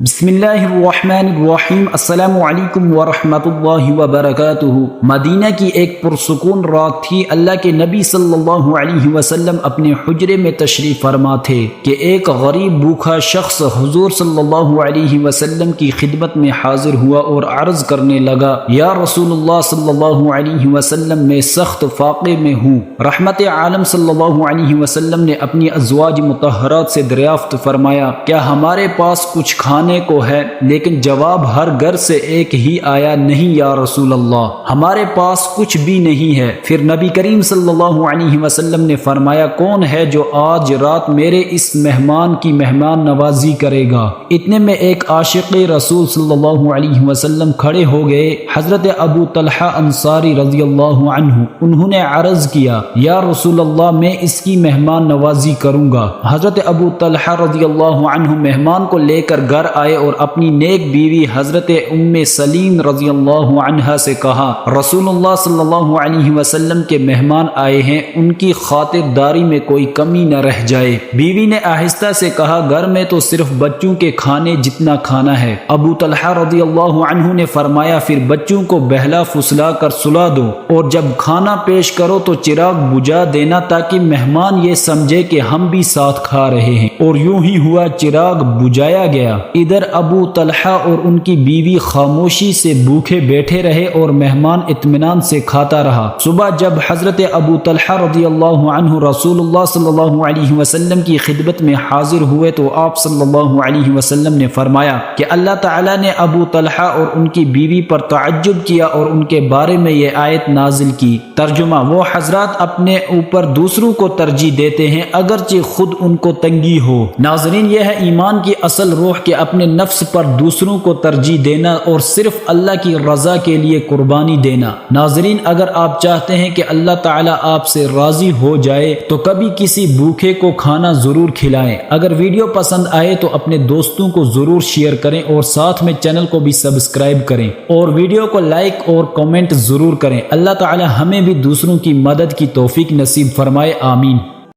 بسم اللہ الرحمن الرحیم السلام علیکم ورحمۃ اللہ وبرکاتہ مدینہ کی ایک پرسکون رات تھی، اللہ کے نبی صلی اللہ علیہ وسلم اپنے حجرے میں تشریف فرما تھے کہ ایک غریب بھوکھا شخص حضور صلی اللہ علیہ وسلم کی خدمت میں حاضر ہوا اور عرض کرنے لگا، یا رسول اللہ صلی اللہ علیہ وسلم، میں سخت فاقے میں ہوں۔ رحمت عالم صلی اللہ علیہ وسلم نے اپنی ازواج متحرات سے دریافت فرمایا، کیا ہمارے پاس کچھ کھانا کھانے کو ہے، لیکن جواب ہر گھر سے ایک ہی آیا، نہیں یا رسول اللہ۔ ہمارے پاس کچھ بھی نہیں ہے۔ پھر نبی کریم صلی اللہ علیہ وسلم نے فرمایا، کون ہے جو آج رات میرے اس مہمان کی مہمان نوازی کرے گا؟ اتنے میں ایک عاشق رسول صلی اللہ علیہ وسلم کھڑے ہو گئے۔ حضرت ابو طلحہ انصاری رضی اللہ عنہ، انہوں نے عرض کیا، یا رسول اللہ، میں اس کی مہمان نوازی کروں گا۔ حضرت ابو طلحہ رضی اللہ عنہ مہمان کو لے کر گھر آئے اور اپنی نیک بیوی حضرت ام سلیم رضی اللہ عنہ سے کہا، رسول اللہ صلی اللہ علیہ وسلم کے مہمان آئے ہیں، ان کی خاطر داری میں کوئی کمی نہ رہ جائے۔ بیوی نے آہستہ سے کہا، گھر میں تو صرف بچوں کے کھانے جتنا کھانا ہے۔ ابو طلحہ رضی اللہ عنہ نے فرمایا، پھر بچوں کو بہلا فسلا کر سلا دو۔ اور جب کھانا پیش کرو تو چراغ بجا دینا تاکہ مہمان یہ سمجھے کہ ہم بھی ساتھ کھا رہے ہیں۔ اور یوں ہی ہوا، چراغ بجایا گیا۔ ادھر ابو طلحہ اور ان کی بیوی خاموشی سے بھوکے بیٹھے رہے اور مہمان اطمینان سے کھاتا رہا۔ صبح جب حضرت ابو طلحہ رضی اللہ عنہ رسول اللہ صلی اللہ علیہ وسلم کی خدمت میں حاضر ہوئے تو آپ صلی اللہ علیہ وسلم نے فرمایا کہ اللہ تعالیٰ نے ابو طلحہ اور ان کی بیوی پر تعجب کیا اور ان کے بارے میں یہ آیت نازل کی۔ ترجمہ وہ حضرات اپنے اوپر دوسروں کو ترجیح دیتے ہیں اگرچہ خود ان کو تنگی ہو۔ ناظرین، یہ ہے ایمان کی اصل روح کے اپنے نفس پر دوسروں کو ترجیح دینا اور صرف اللہ کی رضا کے لیے قربانی دینا۔ ناظرین، اگر آپ چاہتے ہیں کہ اللہ تعالیٰ آپ سے راضی ہو جائے، تو کبھی کسی بھوکے کو کھانا ضرور کھلائیں۔ اگر ویڈیو پسند آئے تو اپنے دوستوں کو ضرور شیئر کریں اور ساتھ میں چینل کو بھی سبسکرائب کریں۔ اور ویڈیو کو لائک اور کامنٹ ضرور کریں۔ اللہ تعالی ہمیں بھی دوسروں کی مدد کی توفیق نصیب فرمائے، آمین۔